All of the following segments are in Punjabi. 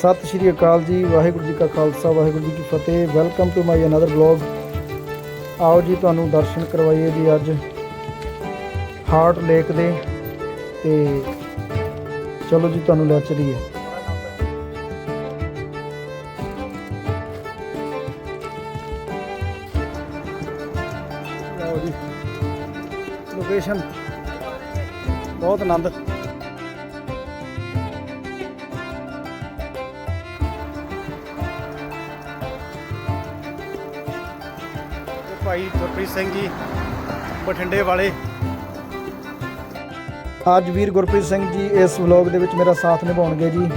ਸਤਿ ਸ਼੍ਰੀ ਅਕਾਲ ਜੀ, ਵਾਹਿਗੁਰੂ ਜੀ ਕਾ ਖਾਲਸਾ, ਵਾਹਿਗੁਰੂ ਜੀ ਕੀ ਫਤਿਹ। Welcome to my another blog ਆਓ ਜੀ, ਤੁਹਾਨੂੰ ਦਰਸ਼ਨ ਕਰਵਾਈਏ ਜੀ ਅੱਜ। ਹਾਰਟ ਲੇਕ ਦੇ। ਤੇ ਚਲੋ ਜੀ, ਤੁਹਾਨੂੰ ਲੈ ਚਲੀਏ। ਲਓ ਜੀ। ਲੋਕੇਸ਼ਨ ਬਹੁਤ ਆਨੰਦ। ਗੁਰਪ੍ਰੀਤ ਸਿੰਘ ਜੀ, ਬਠਿੰਡੇ ਵਾਲੇ। ਅੱਜ ਵੀਰ ਗੁਰਪ੍ਰੀਤ ਸਿੰਘ ਜੀ, ਇਸ ਵਲੌਗ ਦੇ ਵਿੱਚ ਮੇਰਾ ਸਾਥ ਨਿਭਾਉਣਗੇ ਜੀ।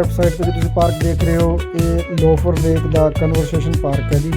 ਲੈਫਟ ਸਾਈਡ ਤੇ ਜੋ ਤੁਸੀਂ ਪਾਰਕ ਦੇਖ ਰਹੇ ਹੋ। ਇਹ ਲੋਫਰ ਲੇਕ ਦਾ ਕਨਵਰਸੇਸ਼ਨ ਪਾਰਕ ਹੈ ਜੀ।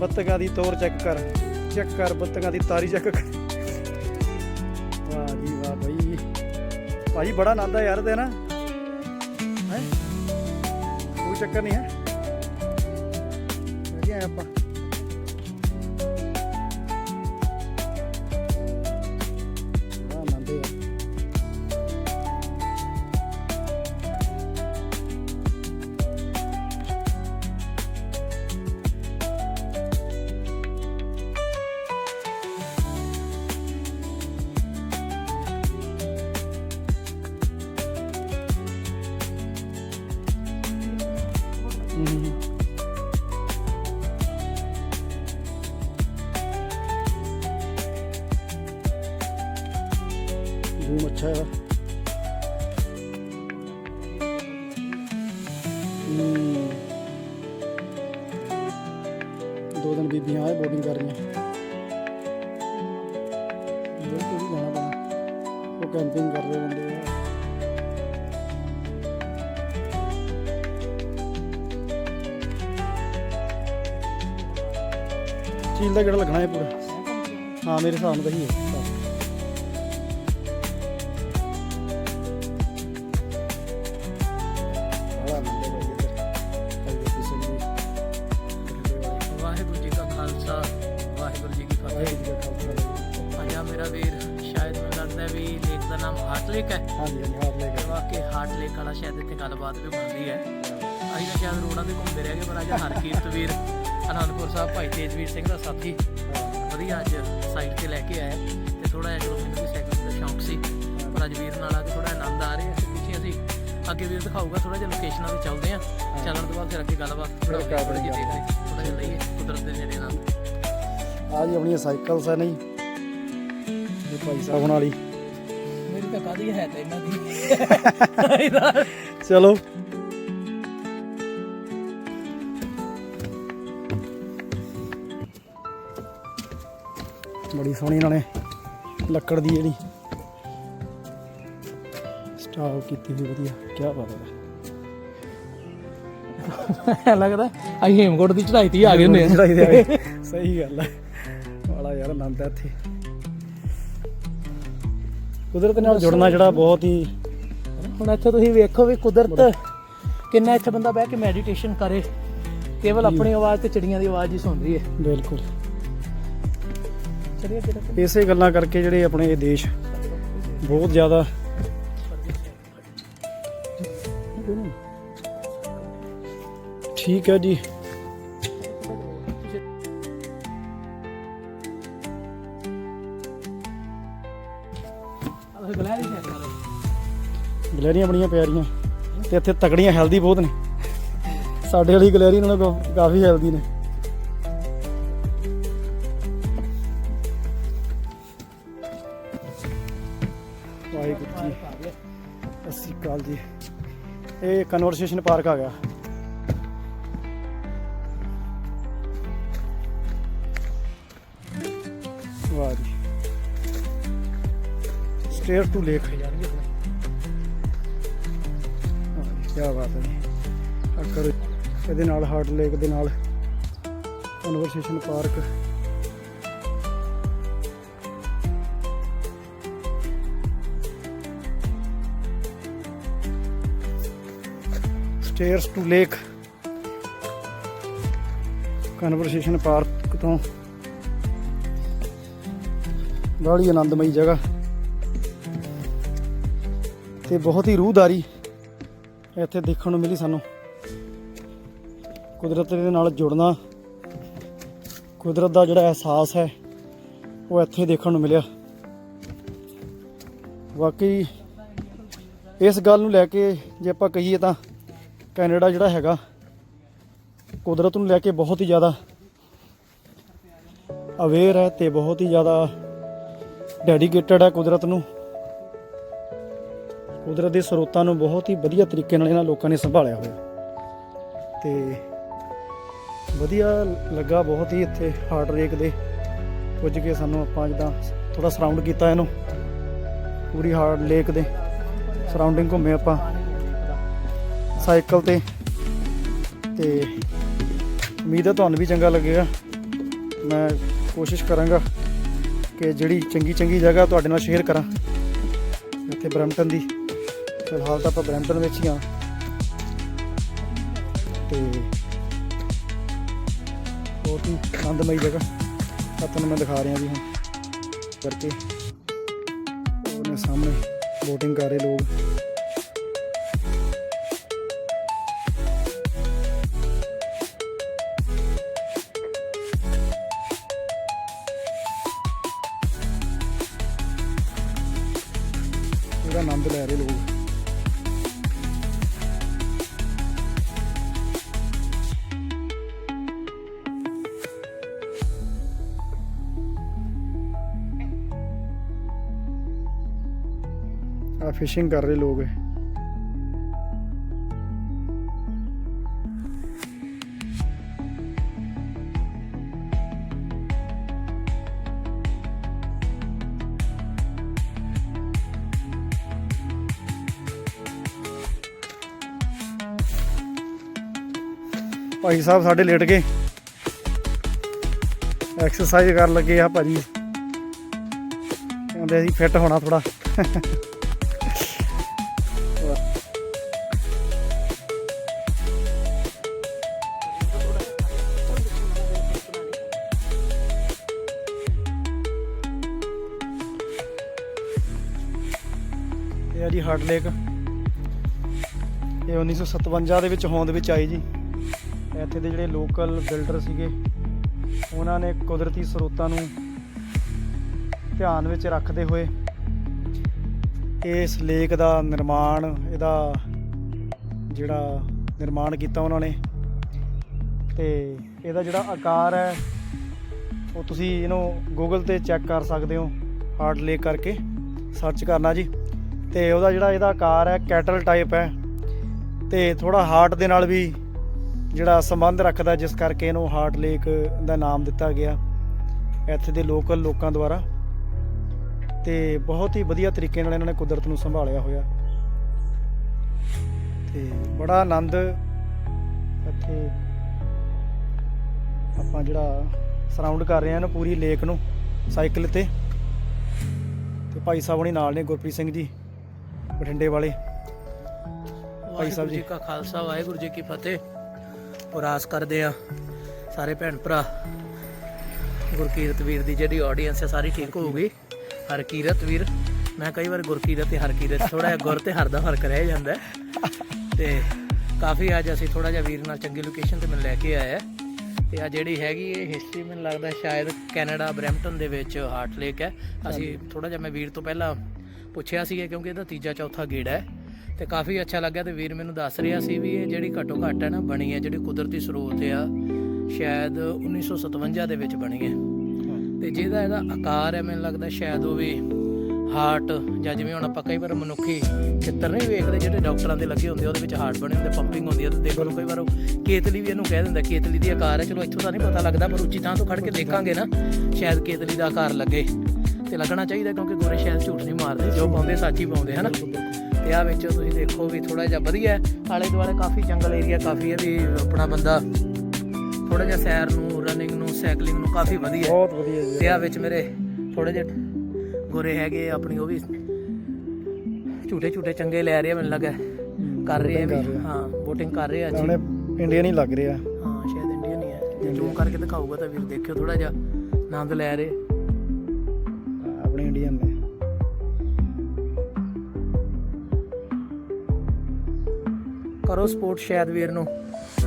ਬੱਤਕਾਂ ਦੀ ਤੋਰ ਚੈੱਕ ਕਰ ਚੈੱਕ ਕਰ ਬੱਤਕਾਂ ਦੀ ਤਾਰੀ ਚੈੱਕ ਕਰ। ਵਾਹ ਜੀ ਵਾਹ ਬਈ। ਭਾਜੀ ਬੜਾ ਆਨੰਦ ਆ ਯਾਰ ਤੇ ਨਾ ਹੈ? ਕੋਈ ਚੱਕਰ ਨਹੀਂ ਹੈ। ਕੈਂਪਿੰਗ ਬੰਦੇ ਆ ਚੀਲ ਦਾ ਕਿਹੜਾ ਲੱਗਣਾ ਹੈ ਪੂਰਾ। ਹਾਂ, ਮੇਰੇ ਹਿਸਾਬ ਨਾਲ ਤਾਂ ਹੀ ਹੈ। ਸਿੰਘ ਦਾ ਸਾਥੀ। ਵਧੀਆ ਅੱਜ ਸਾਈਡ ਤੇ ਲੈ ਕੇ ਆਇਆ। ਤੇ ਥੋੜਾ ਜਿਹਾ ਚਲੋ ਮੈਨੂੰ ਵੀ ਸਾਈਕਲ ਦਾ ਸ਼ੌਂਕ ਸੀ। ਪਰ ਅੱਜ ਵੀਰ ਨਾਲ ਆ ਕੇ ਥੋੜਾ ਆਨੰਦ ਆ ਰਿਹਾ। ਸੀ ਪਿੱਛੇ ਅਸੀਂ ਅੱਗੇ ਵੀਰ ਦਿਖਾਊਗਾ ਥੋੜਾ ਜਿਹਾ ਲੋਕੇਸ਼ਨਾਂ ਤੇ ਚੱਲਦੇ ਆ ਚੱਲਣ ਤੋਂ ਬਾਅਦ ਫਿਰ ਅੱਗੇ ਗੱਲਬਾਤ ਥੋੜਾ ਜਿਹਾ ਹਾਂ। ਦੇਖਦੇ ਥੋੜਾ ਜਿਹਾ ਲਈਏ ਕੁਦਰਤ ਦੇ ਨੇੜੇ ਨਾਲ। ਆ ਜੀ ਆਪਣੀਆਂ ਸਾਈਕਲਸ ਆ ਨਹੀਂ। ਇਹ ਭਾਈ ਸਾਹਿਬ ਹੀ ਮੇਰੀ ਤਾਂ ਕਾਦੀ ਹੈ ਤੇ ਇਹਨਾਂ ਦੀ। ਚਲੋ। ਬੜੀ ਸੋਹਣੀ ਇਹਨਾਂ ਨੇ ਲੱਕੜ ਦੀ ਜਿਹੜੀ ਸਟਾਫ ਕੀਤੀ ਹੋਈ ਵਧੀਆ ਕੀ ਬਾਤ ਹੈ। ਲੱਗਦਾ ਅਸੀਂ ਹੇਮਕੋਟ ਦੀ ਚੜਾਈ ਤੇ ਆ ਗਏ ਚੜਾਈ ਆ। ਗਏ। ਸਹੀ ਗੱਲ ਹੈ। ਬੜਾ ਯਾਰ ਆਨੰਦ ਹੈ ਇੱਥੇ। ਕੁਦਰਤ ਨਾਲ ਜੁੜਨਾ ਜਿਹੜਾ ਬਹੁਤ ਹੀ ਹੁਣ ਇੱਥੇ ਤੁਸੀਂ ਵੇਖੋ ਵੀ ਕੁਦਰਤ ਕਿੰਨਾ ਇੱਥੇ ਬੰਦਾ ਬਹਿ ਕੇ ਮੈਡੀਟੇਸ਼ਨ ਕਰੇ। ਕੇਵਲ ਆਪਣੀ ਆਵਾਜ਼ ਤੇ ਚਿੜੀਆਂ ਦੀ ਆਵਾਜ਼ ਹੀ ਸੁਣ ਰਹੀ ਹੈ। ਬਿਲਕੁਲ। ਇਸੇ ਗੱਲਾਂ ਕਰਕੇ ਜਿਹੜੇ ਆਪਣੇ ਇਹ ਦੇਸ਼ ਬਹੁਤ ਜ਼ਿਆਦਾ ਠੀਕ ਹੈ ਜੀ। ਆਹ ਗਲੈਰੀਆਂ ਬੜੀਆਂ ਪਿਆਰੀਆਂ ਤੇ ਇੱਥੇ ਤਕੜੀਆਂ ਹੈਲਦੀ ਬਹੁਤ ਨੇ। ਸਾਡੇ ਵਾਲੀ ਗਲੈਰੀ ਨਾਲੋਂ ਕਾਫੀ ਹੈਲਦੀ ਨੇ। ਇਹ ਕਨਵਰਸੇਸ਼ਨ ਪਾਰਕ ਆ ਗਿਆ। ਵਾਹ ਜੀ। ਸਟੇਅਰ ਟੂ ਲੇਕ ਕੀ ਬਾਤ ਹੈ ਜੀ। ਅਕਰ ਇਹਦੇ ਨਾਲ ਹਾਰਟ ਲੇਕ ਦੇ ਨਾਲ conversation park stairs to lake conversation park ਤੋਂ। ਬੜੀ ਆਨੰਦਮਈ ਜਗ੍ਹਾ। ਤੇ ਬਹੁਤ ਹੀ ਰੂਹਦਾਰੀ ਇੱਥੇ ਦੇਖਣ ਨੂੰ ਮਿਲੀ ਸਾਨੂੰ। ਕੁਦਰਤ ਦੇ ਨਾਲ ਜੁੜਨਾ, ਕੁਦਰਤ ਦਾ ਜਿਹੜਾ ਅਹਿਸਾਸ ਹੈ, ਉਹ ਇੱਥੇ ਦੇਖਣ ਨੂੰ ਮਿਲਿਆ। ਵਾਕਈ, ਇਸ ਗੱਲ ਨੂੰ ਲੈ ਕੇ ਜੇ ਆਪਾਂ ਕਹੀਏ ਤਾਂ ਕੈਨੇਡਾ ਜਿਹੜਾ ਹੈਗਾ, ਕੁਦਰਤ ਨੂੰ ਲੈ ਕੇ ਬਹੁਤ ਹੀ ਜ਼ਿਆਦਾ ਅਵੇਅਰ ਹੈ ਤੇ ਬਹੁਤ ਹੀ ਜ਼ਿਆਦਾ ਡੈਡੀਕੇਟਡ ਹੈ ਕੁਦਰਤ ਨੂੰ। ਕੁਦਰਤ ਦੇ ਸਰੋਤਾਂ ਨੂੰ ਬਹੁਤ ਹੀ ਵਧੀਆ ਤਰੀਕੇ ਨਾਲ ਇਹਨਾਂ ਲੋਕਾਂ ਨੇ ਸੰਭਾਲਿਆ ਹੋਇਆ। ਤੇ ਵਧੀਆ ਲੱਗਾ ਬਹੁਤ ਹੀ ਇੱਥੇ ਹਾਰਟ ਰੇਕ ਦੇ ਪੁੱਜ ਕੇ ਸਾਨੂੰ ਆਪਾਂ ਜਿੱਦਾਂ ਥੋੜਾ ਸਰਾਊਂਡ ਕੀਤਾ ਇਹਨੂੰ। ਪੂਰੀ ਹਾਰਡ ਲੇਕ ਦੇ ਸਰਾਊਂਡਿੰਗ ਘੁੰਮੇ ਆਪਾਂ। ਸਾਈਕਲ ਤੇ। ਤੇ ਉਮੀਦ ਹੈ ਤੁਹਾਨੂੰ ਵੀ ਚੰਗਾ ਲੱਗੇਗਾ। ਮੈਂ ਕੋਸ਼ਿਸ਼ ਕਰਾਂਗਾ ਕਿ ਜਿਹੜੀ ਚੰਗੀ ਚੰਗੀ ਜਗ੍ਹਾ ਤੁਹਾਡੇ ਨਾਲ ਸ਼ੇਅਰ ਕਰਾਂ। ਇੱਥੇ ਬਰੈਂਪਟਨ ਦੀ। ਫਿਲਹਾਲ ਤਾਂ ਆਪਾਂ ਬਰੈਂਪਟਨ ਵਿੱਚ ਹੀ ਆ ਤੇ ਬਹੁਤ ਹੀ ਆਨੰਦਮਈ ਜਗ੍ਹਾ। ਤਾਂ ਤੁਹਾਨੂੰ ਮੈਂ ਦਿਖਾ ਰਿਹਾ ਜੀ ਹੁਣ ਕਰਕੇ। ਉਹਨੇ ਸਾਹਮਣੇ ਬੋਟਿੰਗ ਕਰ ਰਹੇ ਲੋਕ। ਫਿਸ਼ਿੰਗ ਕਰ ਰਹੇ ਲੋਕ ਹੈ ਭਾਈ ਸਾਹਿਬ, ਸਾਡੇ ਲੇਟ ਗਏ। ਐਕਸਰਸਾਈਜ਼ ਕਰਨ ਲੱਗੇ ਆ ਭਾਜੀ। ਕਹਿੰਦੇ ਅਸੀਂ ਫਿੱਟ ਹੋਣਾ ਥੋੜਾ ਹਾਰਟ ਲੇਕ ਇਹ 1957 ਦੇ ਵਿੱਚ ਹੋਂਦ ਵਿੱਚ ਆਈ ਜੀ। ਇੱਥੇ ਦੇ ਜਿਹੜੇ ਲੋਕਲ ਬਿਲਡਰ ਸੀਗੇ, ਉਹਨਾਂ ਨੇ ਕੁਦਰਤੀ ਸਰੋਤਾਂ ਨੂੰ ਧਿਆਨ ਵਿੱਚ ਰੱਖਦੇ ਹੋਏ ਇਸ ਲੇਕ ਦਾ ਨਿਰਮਾਣ, ਇਹਦਾ ਜਿਹੜਾ ਨਿਰਮਾਣ ਕੀਤਾ ਉਹਨਾਂ ਨੇ। ਤੇ ਇਹਦਾ ਜਿਹੜਾ ਆਕਾਰ ਹੈ, ਉਹ ਤੁਸੀਂ ਇਹਨੂੰ ਗੂਗਲ ਤੇ ਚੈੱਕ ਕਰ ਸਕਦੇ ਹੋ ਹਾਰਡ ਲੇਕ ਕਰਕੇ। ਸਰਚ ਕਰਨਾ ਜੀ। ਤੇ ਉਹਦਾ ਜਿਹੜਾ ਇਹਦਾ ਆਕਾਰ ਹੈ ਕੈਟਲ ਟਾਈਪ ਹੈ। ਤੇ ਥੋੜਾ ਹਾਰਟ ਦੇ ਨਾਲ ਵੀ ਜਿਹੜਾ ਸੰਬੰਧ ਰੱਖਦਾ, ਜਿਸ ਕਰਕੇ ਇਹਨੂੰ ਹਾਰਟ ਲੇਕ ਦਾ ਨਾਮ ਦਿੱਤਾ ਗਿਆ ਇੱਥੇ ਦੇ ਲੋਕਲ ਲੋਕਾਂ ਦੁਆਰਾ। ਤੇ ਬਹੁਤ ਹੀ ਵਧੀਆ ਤਰੀਕੇ ਨਾਲ ਇਹਨਾਂ ਨੇ ਕੁਦਰਤ ਨੂੰ ਸੰਭਾਲਿਆ ਹੋਇਆ। ਤੇ ਬੜਾ ਆਨੰਦ ਇੱਥੇ ਆਪਾਂ ਜਿਹੜਾ ਸਰਾਊਂਡ ਕਰ ਰਹੇ ਹਾਂ ਨਾ ਪੂਰੀ ਲੇਕ ਨੂੰ ਸਾਈਕਲ ਤੇ। ਤੇ ਭਾਈ ਸਾਹਿਬ ਹੁਣੀ ਨਾਲ ਨੇ, ਗੁਰਪ੍ਰੀਤ ਸਿੰਘ ਜੀ। ਬਠਿੰਡੇ ਵਾਲੇ ਭਾਈ ਸਾਹਿਬ ਜੀ। ਕਾ ਖਾਲਸਾ ਵਾਹਿਗੁਰੂ ਜੀ ਕੀ ਫਤਿਹ ਉਰਾਸ ਕਰਦੇ ਆ ਸਾਰੇ ਭੈਣ ਭਰਾ ਗੁਰਕੀਰਤ ਵੀਰ ਦੀ ਜਿਹੜੀ ਆਡੀਅנס ਹੈ ਸਾਰੀ ਠੀਕ ਹੋਊਗੀ ਹਰਕੀਰਤ ਵੀਰ ਮੈਂ ਕਈ ਵਾਰ ਗੁਰਕੀਰਤ ਤੇ ਹਰਕੀਰਤ ਥੋੜਾ ਜਿਹਾ ਗੁਰ ਤੇ ਹਰ ਦਾ ਫ਼ਰਕ ਰਹਿ ਜਾਂਦਾ। ਤੇ ਕਾਫੀ ਅੱਜ ਅਸੀਂ ਥੋੜਾ ਜਿਹਾ ਵੀਰ ਨਾਲ ਚੰਗੀ ਲੋਕੇਸ਼ਨ ਤੇ ਮੈਨੂੰ ਲੈ ਕੇ ਆਇਆ ਹੈ। ਤੇ ਆ ਜਿਹੜੀ ਹੈਗੀ ਇਹ ਹਿਸਟਰੀ ਮੈਨੂੰ ਲੱਗਦਾ ਸ਼ਾਇਦ ਕੈਨੇਡਾ ਬਰੈਂਪਟਨ ਦੇ ਵਿੱਚ ਹਾਰਟ ਲੇਕ ਹੈ ਅਸੀਂ ਥੋੜਾ ਜਿਹਾ ਮੈਂ ਵੀਰ ਤੋਂ ਪਹਿਲਾਂ ਪੁੱਛਿਆ ਸੀ ਕਿਉਂਕਿ ਇਹਦਾ ਤੀਜਾ ਚੌਥਾ ਗੇੜ ਹੈ ਤੇ ਕਾਫੀ ਅੱਛਾ ਲੱਗਿਆ ਤੇ ਵੀਰ ਮੈਨੂੰ ਦੱਸ ਰਿਹਾ ਸੀ ਵੀ ਇਹ ਜਿਹੜੀ ਘੱਟੋ ਘੱਟ ਹੈ ਨਾ ਬਣੀ ਹੈ, ਜਿਹੜੀ ਕੁਦਰਤੀ ਸਰੋਤ ਆ, ਸ਼ਾਇਦ 1957 ਦੇ ਵਿੱਚ ਬਣੀ ਹੈ। ਤੇ ਜਿਹਦਾ ਇਹਦਾ ਆਕਾਰ ਹੈ, ਮੈਨੂੰ ਲੱਗਦਾ ਸ਼ਾਇਦ ਉਹ ਵੀ ਹਾਰਟ ਜਾਂ ਜਿਵੇਂ ਹੁਣ ਆਪਾਂ ਕਈ ਵਾਰ ਮਨੁੱਖੀ ਚਿੱਤਰ ਨਹੀਂ ਵੇਖਦੇ, ਜਿਹੜੇ ਡਾਕਟਰਾਂ ਦੇ ਲੱਗੇ ਹੁੰਦੇ ਉਹਦੇ ਵਿੱਚ ਹਾਰਟ ਬਣੇ ਹੁੰਦੇ ਪੰਪਿੰਗ ਹੁੰਦੀ ਹੈ ਤੇ ਦੇਖੋ ਕਈ ਵਾਰ ਉਹ ਕੇਤਲੀ ਵੀ ਇਹਨੂੰ ਕਹਿ ਦਿੰਦਾ, ਕੇਤਲੀ ਦੀ ਆਕਾਰ ਹੈ, ਚਲੋ ਇੱਥੋਂ ਤਾਂ ਨਹੀਂ ਪਤਾ ਲੱਗਦਾ, ਪਰ ਉੱਚੀ ਥਾਂ ਤੋਂ ਖੜ ਕੇ ਦੇਖਾਂਗੇ ਨਾ, ਸ਼ਾਇਦ ਕੇਤਲੀ ਦਾ ਆਕਾਰ ਲੱਗੇ। ਤੇ ਲੱਗਣਾ ਚਾਹੀਦਾ ਕਿਉਂਕਿ ਗੋਰੇ ਸ਼ਾਇਦ ਝੂਠ ਨਹੀਂ ਮਾਰਦੇ ਜੋ ਪਾਉਂਦੇ ਸੱਚ ਹੀ ਪਾਉਂਦੇ ਹਨਾ? ਤੇ ਆ ਵਿੱਚ ਤੁਸੀਂ ਦੇਖੋ ਵੀ ਥੋੜਾ ਜਿਹਾ ਵਧੀਆ ਆਲੇ ਦੁਆਲੇ ਕਾਫੀ ਜੰਗਲ ਏਰੀਆ ਕਾਫੀ ਹੈ ਵੀ ਆਪਣਾ ਬੰਦਾ ਥੋੜਾ ਜਿਹਾ ਸੈਰ ਨੂੰ ਰਨਿੰਗ ਨੂੰ ਸਾਈਕਲਿੰਗ ਨੂੰ ਕਾਫੀ ਵਧੀਆ। ਬਹੁਤ ਵਧੀਆ ਜੀ। ਤੇ ਆ ਵਿੱਚ ਮੇਰੇ ਥੋੜੇ ਜਿਹੇ ਗੋਰੇ ਹੈਗੇ ਆਪਣੀ ਉਹ ਵੀ ਝੂਟੇ ਝੂਟੇ ਚੰਗੇ ਲੈ ਰਹੇ ਮੈਨੂੰ ਲੱਗਾ ਕਰ ਰਹੇ ਆ। ਹਾਂ VOTING ਕਰ ਰਹੇ ਆ ਜੀ ਇੰਡੀਅਨ ਹੀ ਲੱਗ ਰਿਹਾ। ਹਾਂ ਸ਼ਾਇਦ ਇੰਡੀਅਨ ਹੀ ਹੈ। ਜੇ ਜ਼ੂਮ ਕਰਕੇ ਦਿਖਾਊਗਾ ਤਾਂ ਵੀਰ ਦੇਖਿਓ ਥੋੜਾ ਜਿਹਾ ਆਨੰਦ ਲੈ ਰਹੇ। ਇੰਡੀਅਨ ਨੇ ਕਰੋ ਸਪੋਰਟ ਸ਼ਾਇਦ ਵੀਰ ਨੂੰ।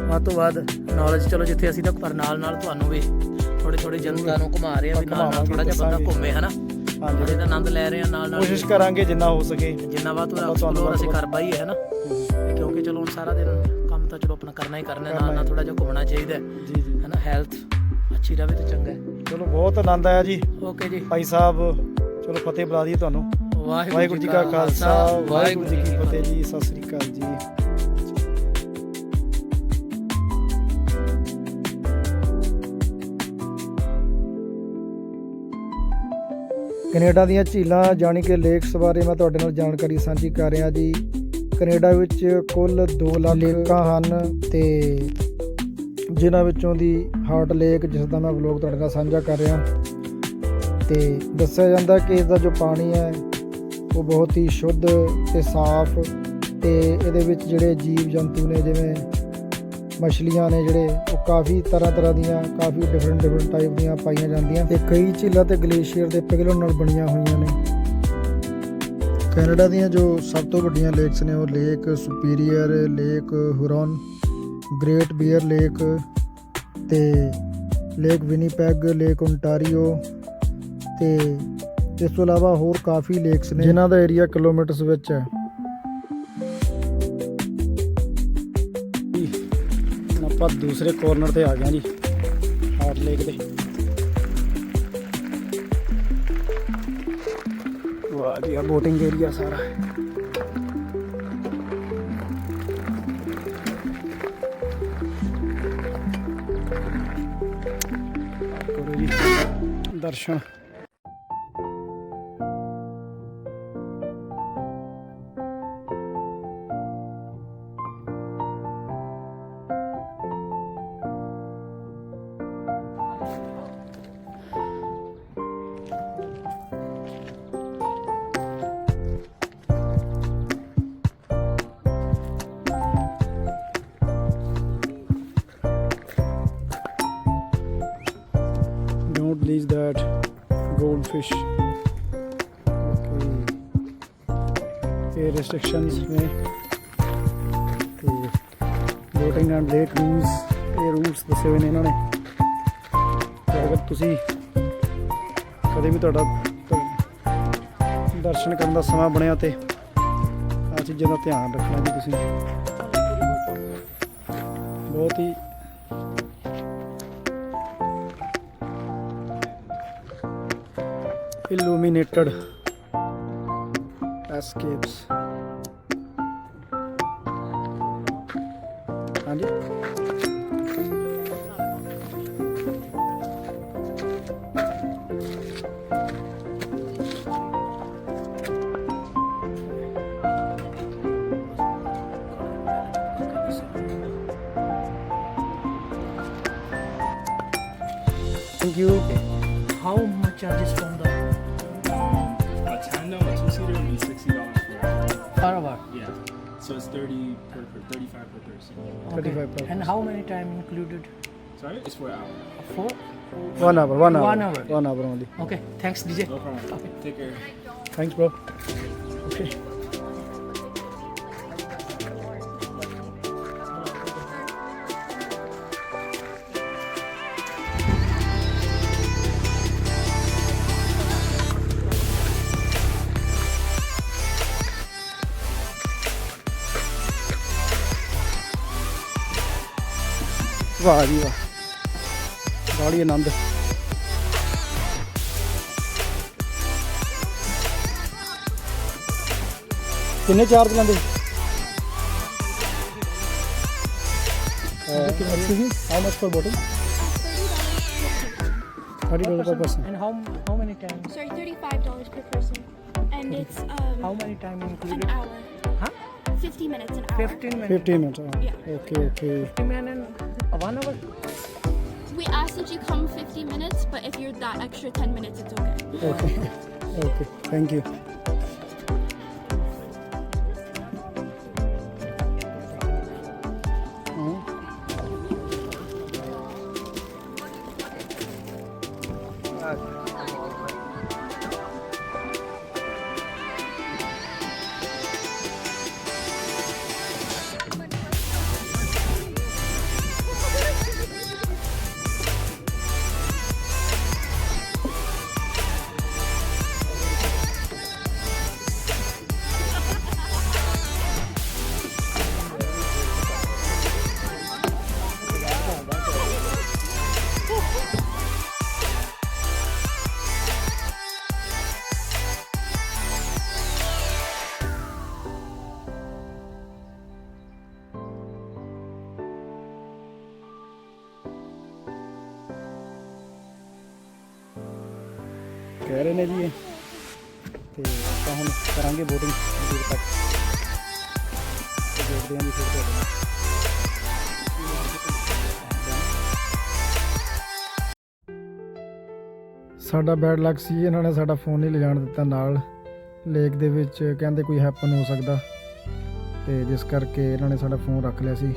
ਵੱਧ ਤੋਂ ਵੱਧ ਨੌਲੇਜ ਚਲੋ ਜਿੱਥੇ ਅਸੀਂ ਤਾਂ ਪਰ ਨਾਲ ਨਾਲ ਤੁਹਾਨੂੰ ਵੀ ਥੋੜੇ ਥੋੜੇ ਜਨਤਾ ਨੂੰ ਘੁਮਾ ਰਹੇ ਆ ਵੀ ਨਾਲ ਨਾਲ ਥੋੜਾ ਜਿਹਾ ਬੰਦਾ। ਘੁੰਮੇ ਹਨਾ? ਹਾਂਜੀ। ਉਹਦੇ ਦਾ ਆਨੰਦ ਲੈ ਰਹੇ ਆ ਨਾਲ ਨਾਲ ਕੋਸ਼ਿਸ਼ ਕਰਾਂਗੇ ਜਿੰਨਾ ਹੋ ਸਕੇ। ਜਿੰਨਾ ਵੱਧ ਤੋਂ ਐਕਸਪਲੋਰ ਅਸੀਂ ਕਰ ਪਾਈਏ ਹਨਾ? ਕਿਉਂਕਿ ਚਲੋ ਹੁਣ ਸਾਰਾ ਦਿਨ ਕੰਮ ਤਾਂ ਚਲੋ ਆਪਣਾ ਕਰਨਾ ਹੀ ਕਰਨਾ ਨਾਲ ਨਾਲ ਥੋੜਾ ਜਿਹਾ ਘੁੰਮਣਾ ਚਾਹੀਦਾ ਹੈ ਜੀ ਜੀ। ਹਨਾ? ਹੈਲਥ ਅੱਛੀ ਰਵੇ ਤਾਂ ਚੰਗਾ ਚਲੋ ਬਹੁਤ ਆਨੰਦ ਆਇਆ ਜੀ। ਓਕੇ ਜੀ। ਭਾਈ ਸਾਹਿਬ ਚਲੋ ਫਤਿਹ ਬੁਲਾ ਦਈਏ ਤੁਹਾਨੂੰ। ਵਾਹਿਗੁਰੂ ਜੀ ਕਾ ਖਾਲਸਾ ਵਾਹਿਗੁਰੂ ਜੀ ਕੀ ਫਤਿਹ ਜੀ ਸਤਿ ਸ੍ਰੀ ਅਕਾਲ ਜੀ। ਕੈਨੇਡਾ ਦੀਆਂ ਝੀਲਾਂ ਜਾਣੀ ਕਿ ਲੇਕਸ ਬਾਰੇ ਮੈਂ ਤੁਹਾਡੇ ਨਾਲ ਜਾਣਕਾਰੀ ਸਾਂਝੀ ਕਰ ਰਿਹਾ ਜੀ। ਕੈਨੇਡਾ ਵਿੱਚ ਕੁੱਲ 2 ਲੱਖ ਲੇਕਾਂ ਹਨ ਤੇ ਜਿਨ੍ਹਾਂ ਵਿੱਚੋਂ ਦੀ ਹਾਰਟ ਲੇਕ ਜਿਸ ਦਾ ਮੈਂ ਵਲੌਗ ਤੁਹਾਡੇ ਨਾਲ ਸਾਂਝਾ ਕਰ ਰਿਹਾ। ਤੇ ਦੱਸਿਆ ਜਾਂਦਾ ਕਿ ਇਸ ਦਾ ਜੋ ਪਾਣੀ ਹੈ, ਉਹ ਬਹੁਤ ਹੀ ਸ਼ੁੱਧ ਤੇ ਸਾਫ਼ ਤੇ ਇਹਦੇ ਵਿੱਚ ਜਿਹੜੇ ਜੀਵ ਜੰਤੂ ਨੇ, ਜਿਵੇਂ ਮਛਲੀਆਂ ਨੇ ਜਿਹੜੇ, ਉਹ ਕਾਫੀ ਤਰ੍ਹਾਂ ਤਰ੍ਹਾਂ ਦੀਆਂ, ਕਾਫੀ ਡਿਫਰੈਂਟ ਡਿਫਰੈਂਟ ਟਾਈਪ ਦੀਆਂ ਪਾਈਆਂ ਜਾਂਦੀਆਂ ਤੇ ਕਈ ਝੀਲਾਂ ਤੇ ਗਲੇਸ਼ੀਅਰ ਦੇ ਪਿਘਲਣ ਨਾਲ ਬਣੀਆਂ ਹੋਈਆਂ ਨੇ। ਕੈਨੇਡਾ ਦੀਆਂ ਜੋ ਸਭ ਤੋਂ ਵੱਡੀਆਂ ਲੇਕਸ ਨੇ, ਉਹ Lake Superior, Lake Huron, Great Bear Lake ਤੇ ਲੇਕ ਵਿਨੀਪੈਗ, ਲੇਕ ਓਨਟਾਰੀਓ ਤੇ ਇਸ ਤੋਂ ਇਲਾਵਾ ਹੋਰ ਕਾਫੀ ਲੇਕਸ ਨੇ। ਜਿਨ੍ਹਾਂ ਦਾ ਏਰੀਆ ਕਿਲੋਮੀਟਰਸ ਵਿੱਚ ਹੈ। ਆਪਾਂ ਦੂਸਰੇ ਕਾਰਨਰ ਤੇ ਆ ਗਏ ਜੀ ਹਾਰਟ ਲੇਕ ਦੇ ਵਾਹ ਜੀ ਆ ਬੋਟਿੰਗ ਏਰੀਆ ਸਾਰਾ। ਕਰੋ ਜੀ ਦਰਸ਼ਨ। ये restrictions में ਤੇ boating and lake rules, ਇਹ rules ਦੱਸੇ ਹੋਏ ਨੇ ਇਹਨਾਂ ਨੇ। ਤੇ ਅਗਰ ਤੁਸੀਂ ਕਦੇ ਵੀ ਤੁਹਾਡਾ ਦਰਸ਼ਨ ਕਰਨ ਦਾ ਸਮਾਂ ਬਣਿਆ ਤੇ ਆ ਚੀਜ਼ਾਂ ਦਾ ਧਿਆਨ ਰੱਖਣਾ ਜੀ ਤੁਸੀਂ। ਬਹੁਤ ਹੀ illuminated escapes charges from the uh, A tandem, a two-seater, would be sixty dollars for hour. per hour? Yeah. So it's thirty per, per thirty-five per person. 35 per And how many time included? Sorry, it's for an hour. Four? 1 hour 1 hour One hour. 1 hour only Okay, thanks DJ. No problem. Take care. thanks bro okay ਵਾਹ ਜੀ ਵਾਹ ਗਾੜੀ ਆਨੰਦ ਕਿੰਨੇ ਚਾਰਜ ਲੈਂਦੇ how much for bottle 30 dollar per person And how how many time? Sorry, thirty-five dollars per person, and it's um How many time an included? hour, 15 minutes an hour. 15 minutes. 15 minutes. Oh. Yeah. Okay, okay. 15 minutes and one hour. We ask that you come fifteen minutes, but if you're that extra 10 minutes, it's okay. Okay. okay. Thank you. ਸਾਡਾ ਬੈਡ ਲੱਕ ਸੀ, ਇਹਨਾਂ ਨੇ ਸਾਡਾ ਫੋਨ ਨਹੀਂ ਲਿਜਾਣ ਦਿੱਤਾ ਨਾਲ। ਲੇਕ ਦੇ ਵਿੱਚ ਕਹਿੰਦੇ ਕੋਈ ਹੈਪਨ ਹੋ ਸਕਦਾ। ਤੇ ਜਿਸ ਕਰਕੇ ਇਹਨਾਂ ਨੇ ਸਾਡਾ ਫੋਨ ਰੱਖ ਲਿਆ ਸੀ।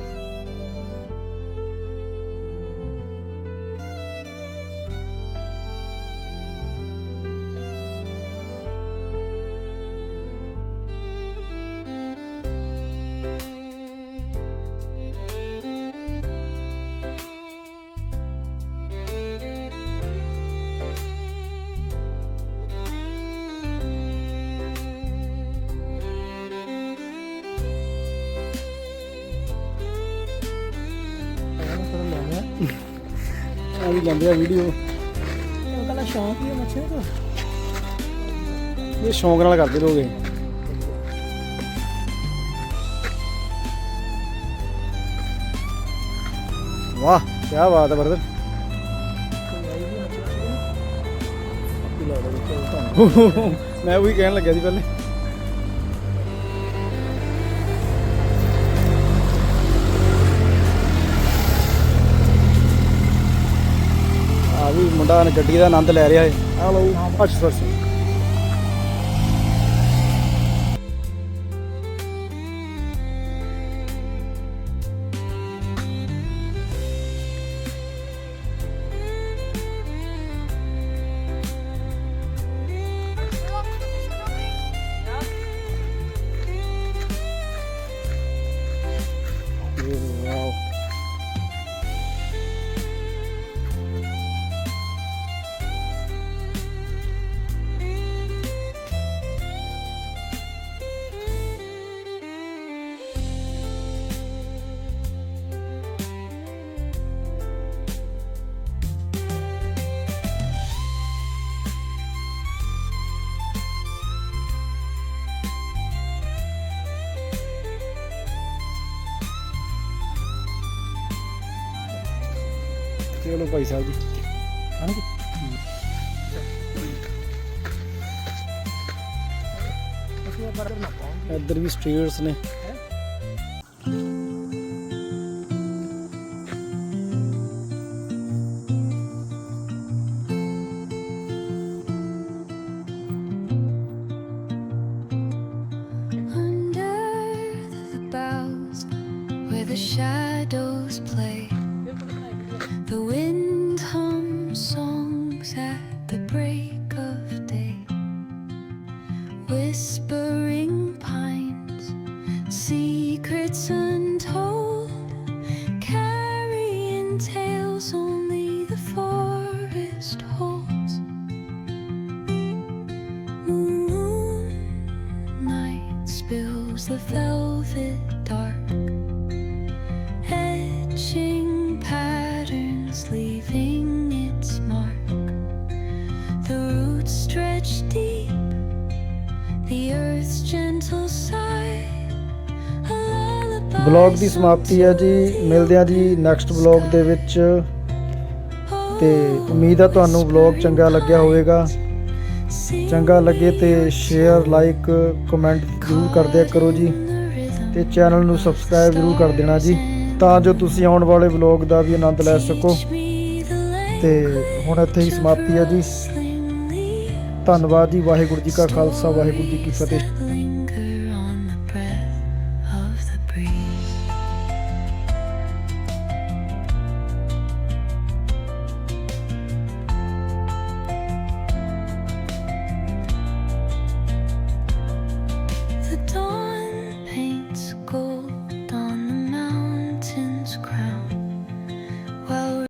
ਆ ਵੀਡੀਓ ਉਹਦਾ ਸ਼ੌਂਕ ਹੀ ਹੈ ਮੱਛੀ ਦਾ। ਇਹ ਸ਼ੌਂਕ ਨਾਲ ਕਰਦੇ ਲੋਗੇ ਵਾਹ ਕੀ ਬਾਤ ਹੈ ਬਰਦਰ ਮੈਂ ਉਹੀ ਕਹਿਣ ਲੱਗਿਆ ਸੀ ਪਹਿਲੇ। ਮੁੰਡਾ ਗੱਡੀ ਦਾ ਆਨੰਦ ਲੈ ਰਿਹਾ ਹੈ। ਆ ਲਓ 800 ਚਲੋ ਭਾਈ ਸਾਹਿਬ ਜੀ। ਹਾਂਜੀ। ਅਸੀਂ ਬਰਗਰ ਨਾ ਪਾਉਂਗੇ ਇੱਧਰ ਵੀ ਸਟ੍ਰੀਟਸ ਨੇ। Whispering ਸਮਾਪਤੀ ਹੈ ਜੀ। ਮਿਲਦੇ ਹਾਂ ਜੀ ਨੈਕਸਟ ਬਲੌਗ ਦੇ ਵਿੱਚ। ਤੇ ਉਮੀਦ ਆ ਤੁਹਾਨੂੰ ਬਲੌਗ ਚੰਗਾ ਲੱਗਿਆ ਹੋਵੇਗਾ। ਚੰਗਾ ਲੱਗੇ ਤੇ ਸ਼ੇਅਰ ਲਾਈਕ ਕਮੈਂਟ ਜ਼ਰੂਰ ਕਰ ਦਿਆ ਕਰੋ ਜੀ। the ਤੇ ਚੈਨਲ ਨੂੰ ਸਬਸਕ੍ਰਾਈਬ ਜ਼ਰੂਰ ਕਰ ਦੇਣਾ ਜੀ। ਤਾਂ ਜੋ ਤੁਸੀਂ ਆਉਣ ਵਾਲੇ ਵਲੌਗ ਦਾ ਵੀ ਆਨੰਦ ਲੈ ਸਕੋ। Teach ਤੇ ਹੁਣ ਇੱਥੇ ਹੀ ਸਮਾਪਤੀ ਹੈ ਜੀ। ਧੰਨਵਾਦ ਜੀ, ਵਾਹਿਗੁਰੂ ਜੀ ਕਾ ਖਾਲਸਾ, ਵਾਹਿਗੁਰੂ ਜੀ ਕੀ ਫਤਿਹ।